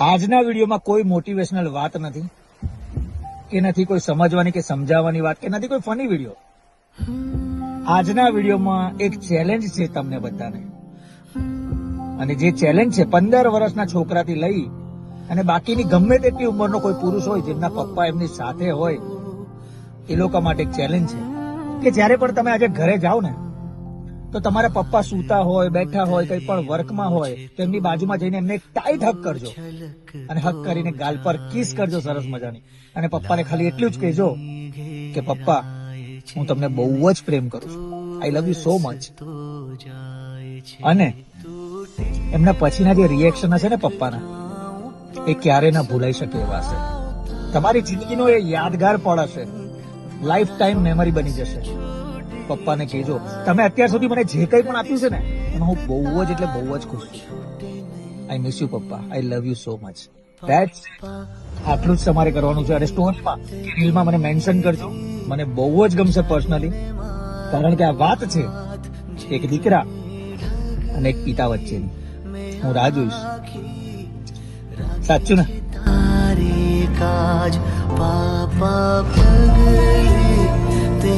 આજના વિડીયોમાં કોઈ મોટિવેશનલ વાત નથી. કે નથી કોઈ સમજવાની કે સમજાવવાની વાત કે નથી કોઈ ફની વીડિયો આજના વિડીયોમાં એક ચેલેન્જ છે તમને બધાને. અને જે ચેલેન્જ છે, પંદર વર્ષના છોકરાથી લઈ અને બાકીની ગમે તેટલી ઉંમરનો કોઈ પુરુષ હોય, જેમના પપ્પા એમની સાથે હોય, એ લોકો માટે એક ચેલેન્જ છે. કે જ્યારે પણ તમે આજે ઘરે જાઓ ને તો તમારા પપ્પા સૂતા હોય, બેઠા હોય, કઈ પણ વર્કમાં હોય, તો એમની બાજુમાં જઈને એમને ટાઈટ હક કરજો. અને હક કરીને ગાલ પર કિસ કરજો સરસ મજાની. અને પપ્પાને ખાલી એટલું જ કહેજો કે, પપ્પા, હું તમને બહુ જ પ્રેમ કરું છું. I love you so much અને એમના પછીના જે રિએક્શન હશે ને પપ્પાના, એ ક્યારે ના ભૂલાઈ શકે એવા હશે. તમારી જિંદગીનો એ યાદગાર પળ હશે. લાઈફ ટાઈમ મેમરી બની જશે. પપ્પાને કહેજો. તમે અત્યાર સુધી મને જે કંઈ પણ આપ્યું છે ને, એમાં હું બહુ જ એટલે બહુ જ ખુશ છું. આઈ મિસ યુ પપ્પા. I love you so much that's આટલું જ તમારે કરવાનું છે. અને સ્ટોરીમાં કે રીલમાં મને મેન્શન કરજો. મને બહુ જ ગમશે પર્સનલી કારણ કે આ વાત છે, એક દીકરા અને એક પિતા વચ્ચેની. હું રાહ જોઈશ. સાચું ને? તારે કાજ પાપા પગલે તે